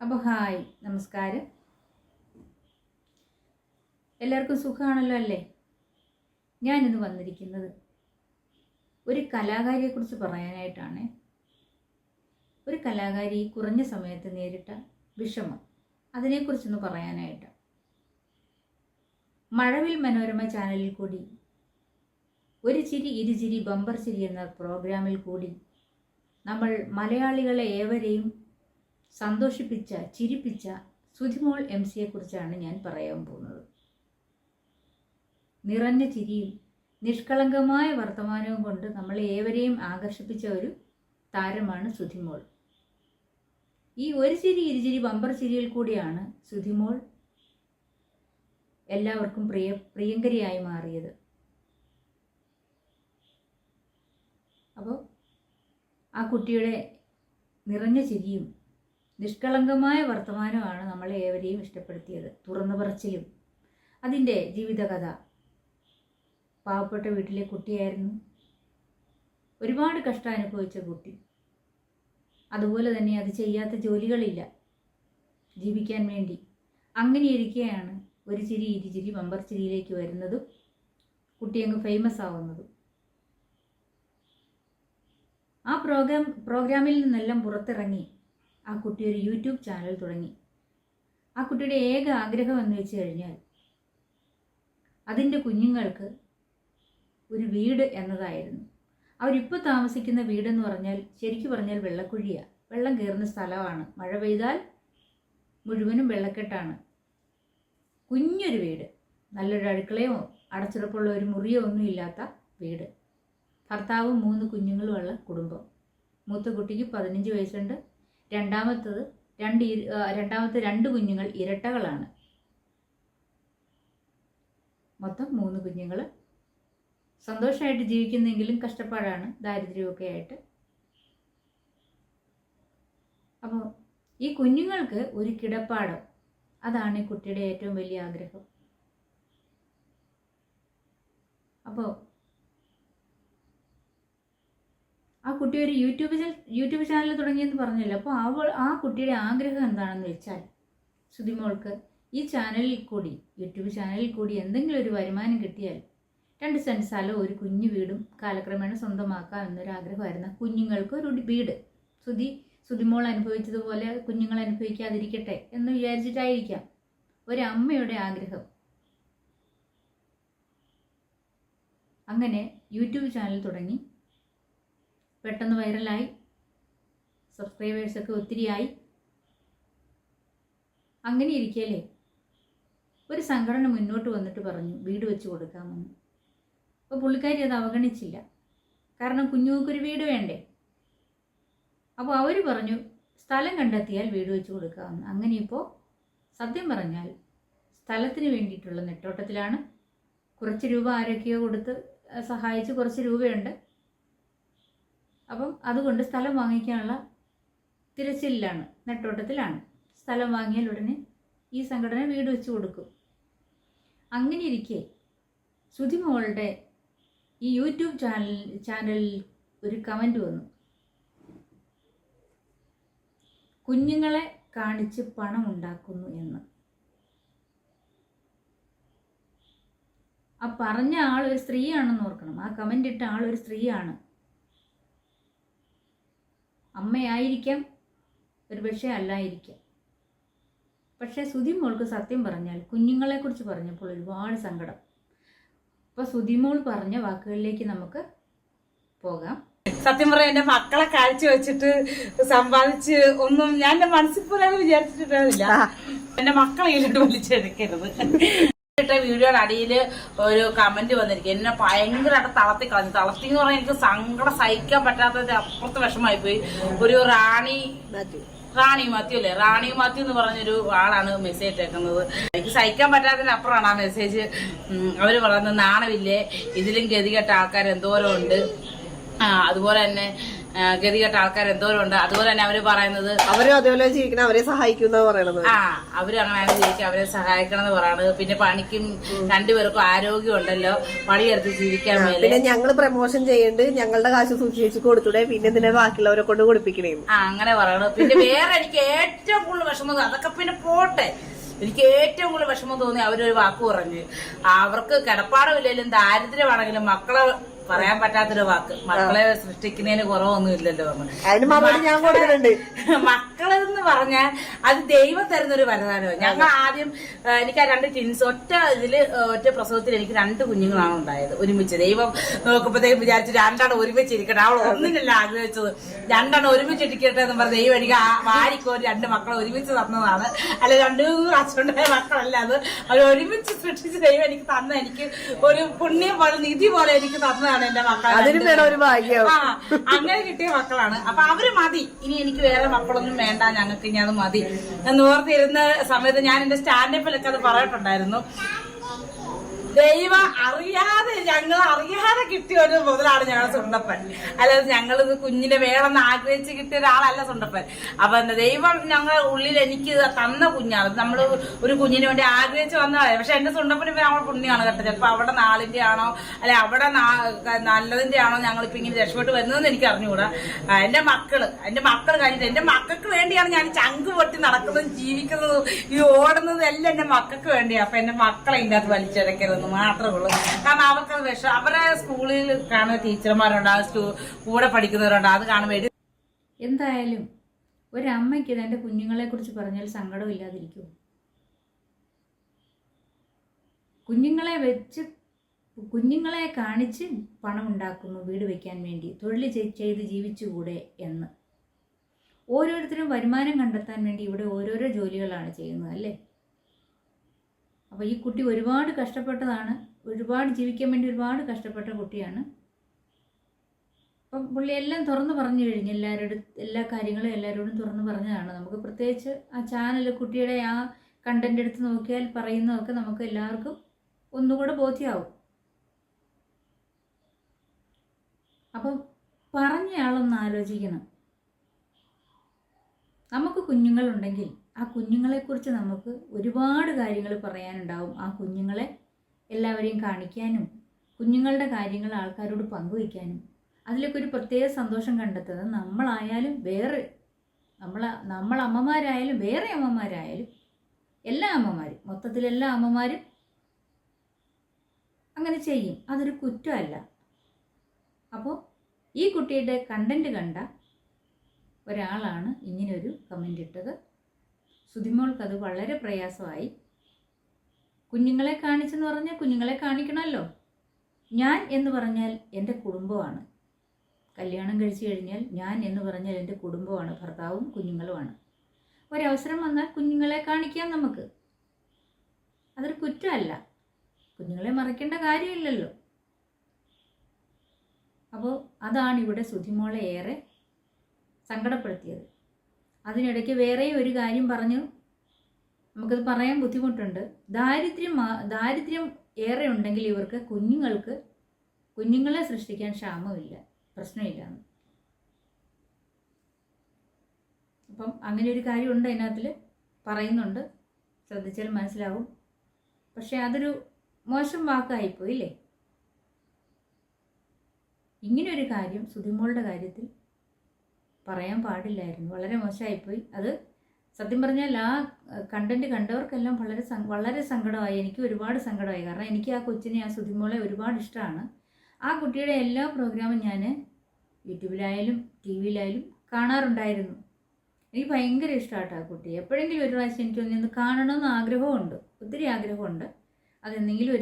അപ്പോൾ ഹായ് നമസ്കാരം. എല്ലാവർക്കും സുഖമാണല്ലോ അല്ലേ? ഞാനിന്ന് വന്നിരിക്കുന്നത് ഒരു കലാകാരിയെക്കുറിച്ച് പറയാനായിട്ടാണ്. ഒരു കലാകാരി കുറഞ്ഞ സമയത്ത് നേരിട്ട വിഷമം അതിനെക്കുറിച്ചൊന്ന് പറയാനായിട്ട്. മഴവിൽ മനോരമ ചാനലിൽ കൂടി ഒരു ചിരി ഇരുചിരി ബമ്പർ ചിരി എന്ന പ്രോഗ്രാമിൽ കൂടി നമ്മൾ മലയാളികളെ ഏവരെയും സന്തോഷിപ്പിച്ച ചിരിപ്പിച്ച സുധിമോൾ എം സിയെ കുറിച്ചാണ് ഞാൻ പറയാൻ പോകുന്നത്. നിറഞ്ഞ ചിരിയും നിഷ്കളങ്കമായ വർത്തമാനവും കൊണ്ട് നമ്മളെ ഏവരെയും ആകർഷിപ്പിച്ച ഒരു താരമാണ് സുധിമോൾ. ഈ ഒരു ചിരി ഇരുചിരി ബമ്പർ ചിരിയിൽ കൂടിയാണ് സുധിമോൾ എല്ലാവർക്കും പ്രിയ പ്രിയങ്കരിയായി മാറിയത്. അപ്പോൾ ആ കുട്ടിയുടെ നിറഞ്ഞ ചിരിയും നിഷ്കളങ്കമായ വർത്തമാനമാണ് നമ്മളെ ഏവരെയും ഇഷ്ടപ്പെടുത്തിയത്. തുറന്നു പറച്ചിലും. അതിന്റെ ജീവിതകഥ. പാവപ്പെട്ട വീട്ടിലെ കുട്ടിയായിരുന്നു. ഒരുപാട് കഷ്ടം അനുഭവിച്ച കുട്ടി. അതുപോലെ തന്നെ അത് ചെയ്യാത്ത ജോലികളില്ല. ജീവിക്കാൻ വേണ്ടി. അങ്ങനെ ഇരിക്കെയാണ് ഒരു ചിരി ഇരുചിരി വമ്പർ ചിരിയിലേക്ക് വരുന്നതും കുട്ടി അങ്ങ് ഫേമസ് ആവുന്നതും. ആ പ്രോഗ്രാം പ്രോഗ്രാമിൽ നിന്നെല്ലാം പുറത്തിറങ്ങി ആ കുട്ടി ഒരു യൂട്യൂബ് ചാനൽ തുടങ്ങി. ആ കുട്ടിയുടെ ഏക ആഗ്രഹം എന്ന് വെച്ച് കഴിഞ്ഞാൽ അതിന്റെ കുഞ്ഞുങ്ങൾക്ക് ഒരു വീട് എന്നതായിരുന്നു. അവരിപ്പോൾ താമസിക്കുന്ന വീടെന്ന് പറഞ്ഞാൽ ശരിക്കു പറഞ്ഞാൽ വെള്ളക്കുഴിയാണ് വെള്ളം കയറുന്ന സ്ഥലമാണ്. മഴ പെയ്താൽ മുഴുവനും വെള്ളക്കെട്ടാണ്. കുഞ്ഞൊരു വീട്. നല്ലൊരു അടുക്കളയോ അടച്ചുറപ്പുള്ള ഒരു മുറിയോ ഒന്നും ഇല്ലാത്ത വീട്. ഭർത്താവും മൂന്ന് കുഞ്ഞുങ്ങളുമുള്ള കുടുംബം. മൂത്ത കുട്ടിക്ക് പതിനഞ്ച് വയസ്സുണ്ട്. രണ്ടാമത്തത് രണ്ട് രണ്ടാമത്തെ രണ്ട് കുഞ്ഞുങ്ങൾ ഇരട്ടകളാണ്. മൊത്തം മൂന്ന് കുഞ്ഞുങ്ങൾ സന്തോഷമായിട്ട് ജീവിക്കുന്നെങ്കിലും കഷ്ടപ്പാടാണ് ദാരിദ്ര്യമൊക്കെ ആയിട്ട്. അപ്പോൾ ഈ കുഞ്ഞുങ്ങൾക്ക് ഒരു കിടപ്പാടം. അതാണ് ഈ കുട്ടിയുടെ ഏറ്റവും വലിയ ആഗ്രഹം. അപ്പോൾ ആ കുട്ടി ഒരു യൂട്യൂബ് യൂട്യൂബ് ചാനൽ തുടങ്ങിയെന്ന് പറഞ്ഞില്ല. അപ്പോൾ അവൾ ആ കുട്ടിയുടെ ആഗ്രഹം എന്താണെന്ന് വെച്ചാൽ ശ്രുതിമോൾക്ക് ഈ ചാനലിൽ കൂടി യൂട്യൂബ് ചാനലിൽ കൂടി എന്തെങ്കിലും ഒരു വരുമാനം കിട്ടിയാൽ രണ്ട് സെന്റ് സ്ഥലവും ഒരു കുഞ്ഞു വീടും കാലക്രമേണ സ്വന്തമാക്കാം എന്നൊരു ആഗ്രഹമായിരുന്നു കുഞ്ഞുങ്ങൾക്ക് ഒരു വീട്. ശ്രുതി ശ്രുതിമോൾ അനുഭവിച്ചതുപോലെ കുഞ്ഞുങ്ങൾ അനുഭവിക്കാതിരിക്കട്ടെ എന്ന് വിചാരിച്ചിട്ടായിരിക്കാം. ഒരമ്മയുടെ ആഗ്രഹം. അങ്ങനെ യൂട്യൂബ് ചാനൽ തുടങ്ങി. പെട്ടെന്ന് വൈറലായി. സബ്സ്ക്രൈബേഴ്സൊക്കെ ഒത്തിരിയായി. അങ്ങനെ ഇരിക്കല്ലേ? ഒരു സംഘടന മുന്നോട്ട് വന്നിട്ട് പറഞ്ഞു വീട് വെച്ച് കൊടുക്കാമെന്ന്. അപ്പോൾ പുള്ളിക്കാരി അത് അവഗണിച്ചില്ല. കാരണം കുഞ്ഞുങ്ങൾക്കൊരു വീട് വേണ്ടേ? അപ്പോൾ അവർ പറഞ്ഞു സ്ഥലം കണ്ടെത്തിയാൽ വീട് വെച്ച് കൊടുക്കാമെന്ന്. അങ്ങനെ ഇപ്പോൾ സത്യം പറഞ്ഞാൽ സ്ഥലത്തിന് വേണ്ടിയിട്ടുള്ള നെട്ടോട്ടത്തിലാണ് കുറച്ച് രൂപ ആരൊക്കെയോ കൊടുത്ത് സഹായിച്ച് കുറച്ച് രൂപയുണ്ട്. അപ്പം അതുകൊണ്ട് സ്ഥലം വാങ്ങിക്കാനുള്ള തിരച്ചിലാണ് നെട്ടോട്ടത്തിലാണ്. സ്ഥലം വാങ്ങിയാൽ ഉടനെ ഈ സംഘടന വീട് വെച്ച് കൊടുക്കും. അങ്ങനെ ഇരിക്കെ സുധിമോളുടെ ഈ യൂട്യൂബ് ചാനൽ ചാനലിൽ ഒരു കമന്റ് വന്നു. കുഞ്ഞുങ്ങളെ കാണിച്ച് പണം ഉണ്ടാക്കുന്നു എന്ന്. ആ പറഞ്ഞ ആൾ ഒരു സ്ത്രീയാണെന്ന് ഓർക്കണം. ആ കമന്റ് ഇട്ട ആൾ ഒരു സ്ത്രീയാണ്. അമ്മയായിരിക്കാം ഒരു പക്ഷേ അല്ലായിരിക്കാം. പക്ഷേ സുധിമോൾക്ക് സത്യം പറഞ്ഞാൽ കുഞ്ഞുങ്ങളെക്കുറിച്ച് പറഞ്ഞപ്പോൾ ഒരുപാട് സങ്കടം. അപ്പോൾ സുധിമോൾ പറഞ്ഞ വാക്കുകളിലേക്ക് നമുക്ക് പോകാം. സത്യം പറയാം എന്റെ മക്കളെ കാഴ്ച വെച്ചിട്ട് സമ്പാദിച്ച് ഒന്നും ഞാൻ എന്റെ മനസ്സിൽ പോലും വിചാരിച്ചിട്ടില്ല എന്റെ മക്കളെ ഇതിലോട്ട് വിളിച്ചെടുക്കരുത് ഇട്ട വീഡിയോയുടെ അടിയിൽ ഒരു കമന്റ് വന്നിരിക്കും. എന്നെ ഭയങ്കരമായിട്ട് തളർത്തി കളഞ്ഞു. തളർത്തി എന്ന് പറഞ്ഞാൽ എനിക്ക് സങ്കടം സഹിക്കാൻ പറ്റാത്തതിന്റെ അപ്പുറത്ത് വിഷമായി പോയി ഒരു റാണി റാണി മാത്യു അല്ലേ? റാണി മാത്യു എന്ന് പറഞ്ഞൊരു ആളാണ് മെസ്സേജ് ഇട്ടേക്കുന്നത്. എനിക്ക് സഹിക്കാൻ പറ്റാത്തതിന് അപ്പുറമാണ് ആ മെസ്സേജ് അവർ പറയുന്നത് നാണമില്ലേ? ഇതിലും ഗതികെട്ട ആൾക്കാർ എന്തോരം ഉണ്ട് അതുപോലെ തന്നെ ഗതികെട്ട ആൾക്കാർ എന്തോരം ഉണ്ട് അതുപോലെ തന്നെ അവർ പറയുന്നത് അവരും അതേപോലെ ജീവിക്കണം അവരെ സഹായിക്കുന്ന പറയണത്. ആ അവർ അങ്ങനെയാണ് ജീവിക്കുക. അവരെ സഹായിക്കണം എന്ന് പറയണത്. പിന്നെ പണിക്കും രണ്ടുപേർക്കും ആരോഗ്യം ഉണ്ടല്ലോ. പണിയെടുത്ത് ജീവിക്കാൻ മേലെ. പിന്നെ ഞങ്ങൾ പ്രൊമോഷൻ ചെയ്യേണ്ടത് ഞങ്ങളുടെ കാശ് സൂക്ഷിച്ച് കൊടുത്തൂടെ. പിന്നെ ഇതിനെ ബാക്കിയുള്ളവരെ കൊണ്ട് കൊടുപ്പിക്കണേ. ആ അങ്ങനെ പറയണത്. പിന്നെ വേറെ എനിക്ക് ഏറ്റവും കൂടുതൽ വിഷമം അതൊക്കെ പിന്നെ പോട്ടെ. എനിക്ക് ഏറ്റവും കൂടുതൽ വിഷമം തോന്നി അവരൊരു വാക്ക് പറഞ്ഞ്. അവർക്ക് കിടപ്പാടമില്ലെങ്കിലും ദാരിദ്ര്യമാണെങ്കിലും മക്കളെ പറയാൻ പറ്റാത്തൊരു വാക്ക്. മക്കളെ സൃഷ്ടിക്കുന്നതിന് കുറവൊന്നും ഇല്ലല്ലോ അതിന് മറുപടി ഞാൻ കൊടുത്തിട്ടുണ്ട്. മക്കളെന്ന് പറഞ്ഞാൽ അത് ദൈവം തരുന്നൊരു വരദാനോ ഞങ്ങൾ ആദ്യം എനിക്ക് ആ രണ്ട് ട്വിൻസ് ഒറ്റ ഇതിൽ ഒറ്റ പ്രസവത്തിൽ എനിക്ക് രണ്ട് കുഞ്ഞുങ്ങളാണ് ഉണ്ടായത് ഒരുമിച്ച്. ദൈവം നോക്കുമ്പോഴത്തേക്കും വിചാരിച്ചു രണ്ടാണ് ഒരുമിച്ച് ഇരിക്കട്ടെ. അവൾ ഒന്നിനല്ല ആഗ്രഹിച്ചത്. രണ്ടാണ് ഒരുമിച്ച് ഇരിക്കട്ടെ എന്ന് പറഞ്ഞ ദൈവം എനിക്ക് വാരിക്കോ രണ്ട് മക്കളെ ഒരുമിച്ച് തന്നതാണ്. അല്ലെ രണ്ട് അച്ഛന്റെ മക്കളല്ല അത്. അവർ ഒരുമിച്ച് സൃഷ്ടിച്ച് ദൈവം എനിക്ക് തന്ന എനിക്ക് ഒരു പുണ്യം പോലെ നിധി പോലെ എനിക്ക് തന്നതാണ്. എന്റെ മക്കൾ അതിനും വേണം ഒരു ഭാഗ്യം. അങ്ങനെ കിട്ടിയ മക്കളാണ്. അപ്പൊ അവർ മതി. ഇനി എനിക്ക് വേറെ മക്കളൊന്നും വേണ്ട. ഞങ്ങൾക്ക് ഇനി അത് മതി. എന്ന് ഓർത്തിരുന്ന സമയത്ത് ഞാൻ എന്റെ സ്റ്റാൻഡപ്പിലൊക്കെ അത് പറഞ്ഞിട്ടുണ്ടായിരുന്നു ദൈവം അറിയാതെ ഞങ്ങൾ അറിയാതെ കിട്ടിയ ഒരു മുതലാണ് ഞങ്ങളുടെ സുണ്ടപ്പൻ. അല്ലാതെ ഞങ്ങൾ ഇത് കുഞ്ഞിനെ വേണമെന്ന് ആഗ്രഹിച്ച് കിട്ടിയ ഒരാളല്ല സുണ്ടപ്പൻ. അപ്പൊ ദൈവം ഞങ്ങളുടെ ഉള്ളിൽ എനിക്ക് തന്ന കുഞ്ഞാണ്. നമ്മൾ ഒരു കുഞ്ഞിന് വേണ്ടി ആഗ്രഹിച്ച് വന്നതാണ് പക്ഷെ എന്റെ സുണ്ടപ്പന് നമ്മൾ പുണ്യമാണ് കേട്ടോ. ചിലപ്പോ അവിടെ നാളിന്റെ ആണോ അല്ലെ അവിടെ നല്ലതിന്റെ ആണോ ഞങ്ങൾ ഇപ്പൊ ഇങ്ങനെ രക്ഷപ്പെട്ട് വരുന്നതെന്ന് എനിക്ക് അറിഞ്ഞുകൂടാ. എന്റെ മക്കൾ എന്റെ മക്കൾ കഴിഞ്ഞിട്ട് എന്റെ മക്കൾക്ക് വേണ്ടിയാണ് ഞാൻ ചങ്ക് പൊട്ടി നടക്കുന്നതും ജീവിക്കുന്നതും ഈ ഓടുന്നതും എല്ലാം എന്റെ മക്കൾക്ക് വേണ്ടിയാണ് അപ്പൊ എന്റെ മക്കളെ ഇതിനകത്ത് അകത്ത് വലിച്ചെടുക്കരുതെന്ന് മാത്രമേ ഉള്ളൂ. കാരണം അവർക്ക് വിഷം അവരെ സ്കൂളിൽ കാണുന്ന ടീച്ചർമാരുണ്ട് ആ കൂടെ പഠിക്കുന്നവരുണ്ട്. അത് കാണുമ്പോൾ എന്തായാലും ഒരമ്മയ്ക്ക് തന്റെ കുഞ്ഞുങ്ങളെ കുറിച്ച് പറഞ്ഞാൽ സങ്കടമില്ലാതിരിക്കുമോ കുഞ്ഞുങ്ങളെ വെച്ച് കുഞ്ഞുങ്ങളെ കാണിച്ച് പണം ഉണ്ടാക്കുന്നു വീട് വെക്കാൻ വേണ്ടി തൊഴിൽ ചെയ്- ചെയ്ത് ജീവിച്ചുകൂടെ എന്ന്. ഓരോരുത്തരും വരുമാനം കണ്ടെത്താൻ വേണ്ടി ഇവിടെ ഓരോരോ ജോലികളാണ് ചെയ്യുന്നത് അല്ലേ? അപ്പോൾ ഈ കുട്ടി ഒരുപാട് കഷ്ടപ്പെട്ടതാണ്. ഒരുപാട് ജീവിക്കാൻ വേണ്ടി ഒരുപാട് കഷ്ടപ്പെട്ട കുട്ടിയാണ്. അപ്പം പുള്ളി എല്ലാം തുറന്നു പറഞ്ഞു കഴിഞ്ഞു. എല്ലാവരോടും എല്ലാ കാര്യങ്ങളും എല്ലാവരോടും തുറന്നു പറഞ്ഞതാണ്. നമുക്ക് പ്രത്യേകിച്ച് ആ ചാനൽ കുട്ടിയുടെ ആ കണ്ടന്റ് എടുത്ത് നോക്കിയാൽ പറയുന്നതൊക്കെ നമുക്ക് എല്ലാവർക്കും ഒന്നുകൂടെ ബോധ്യമാവും അപ്പം പറഞ്ഞയാളൊന്ന് ആലോചിക്കണം. നമുക്ക് കുഞ്ഞുങ്ങളുണ്ടെങ്കിൽ ആ കുഞ്ഞുങ്ങളെക്കുറിച്ച് നമുക്ക് ഒരുപാട് കാര്യങ്ങൾ പറയാനുണ്ടാവും. ആ കുഞ്ഞുങ്ങളെ എല്ലാവരെയും കാണിക്കാനും കുഞ്ഞുങ്ങളുടെ കാര്യങ്ങൾ ആൾക്കാരോട് പങ്കുവയ്ക്കാനും. അതിലൊക്കെ ഒരു പ്രത്യേക സന്തോഷം കണ്ടെത്തുന്നത് നമ്മളായാലും വേറെ നമ്മൾ നമ്മൾ അമ്മമാരായാലും വേറെ അമ്മമാരായാലും എല്ലാ അമ്മമാരും മൊത്തത്തിലെല്ലാ അമ്മമാരും അങ്ങനെ ചെയ്യും. അതൊരു കുറ്റമല്ല. അപ്പോൾ ഈ കുട്ടിയുടെ കണ്ടന്റ് കണ്ട ഒരാളാണ് ഇങ്ങനൊരു കമന്റ് ഇട്ടത്. സുധിമോൾക്ക് അത് വളരെ പ്രയാസമായി. കുഞ്ഞുങ്ങളെ കാണിച്ചെന്ന് പറഞ്ഞാൽ കുഞ്ഞുങ്ങളെ കാണിക്കണമല്ലോ. ഞാൻ എന്ന് പറഞ്ഞാൽ എന്റെ കുടുംബമാണ്. കല്യാണം കഴിച്ചു കഴിഞ്ഞാൽ ഞാൻ എന്ന് പറഞ്ഞാൽ എന്റെ കുടുംബമാണ് ഭർത്താവും കുഞ്ഞുങ്ങളുമാണ്. ഒരവസരം വന്നാൽ കുഞ്ഞുങ്ങളെ കാണിക്കാം നമുക്ക്. അതൊരു കുറ്റമല്ല. കുഞ്ഞുങ്ങളെ മറയ്ക്കേണ്ട കാര്യമില്ലല്ലോ. അപ്പോൾ അതാണ് ഇവിടെ സുധിമോളെ ഏറെ സങ്കടപ്പെടുത്തിയത്. അതിനിടയ്ക്ക് വേറെയും ഒരു കാര്യം പറഞ്ഞു നമുക്കത് പറയാൻ ബുദ്ധിമുട്ടുണ്ട്. ദാരിദ്ര്യം ദാരിദ്ര്യം ഏറെ ഉണ്ടെങ്കിൽ ഇവർക്ക് കുഞ്ഞുങ്ങൾക്ക് കുഞ്ഞുങ്ങളെ സൃഷ്ടിക്കാൻ ക്ഷാമമില്ല പ്രശ്നമില്ല. അപ്പം അങ്ങനെ ഒരു കാര്യമുണ്ട് അതിനകത്തിൽ പറയുന്നുണ്ട്. ശ്രദ്ധിച്ചാൽ മനസ്സിലാവും. പക്ഷെ അതൊരു മോശം വാക്കായിപ്പോയില്ലേ ഇങ്ങനെ ഒരു കാര്യം സുധിമോളുടെ കാര്യത്തിൽ പറയാൻ പാടില്ലായിരുന്നു. വളരെ മോശമായിപ്പോയി. അത് സത്യം പറഞ്ഞാൽ ആ കണ്ടന്റ് കണ്ടവർക്കെല്ലാം വളരെ വളരെ സങ്കടമായി. എനിക്ക് ഒരുപാട് സങ്കടമായി. കാരണം എനിക്ക് ആ കൊച്ചിനെ ആ സുധിമോളെ ഒരുപാട് ഇഷ്ടമാണ്. ആ കുട്ടിയുടെ എല്ലാ പ്രോഗ്രാമും ഞാൻ യൂട്യൂബിലായാലും ടി വിയിലായാലും കാണാറുണ്ടായിരുന്നു. എനിക്ക് ഭയങ്കര ഇഷ്ടമാട്ടോ ആ കുട്ടി എപ്പോഴെങ്കിലും ഒരു പ്രാവശ്യം എനിക്ക് ഒന്ന് കാണണമെന്ന് ആഗ്രഹമുണ്ട്. ഒത്തിരി ആഗ്രഹമുണ്ട്. അതെന്തെങ്കിലും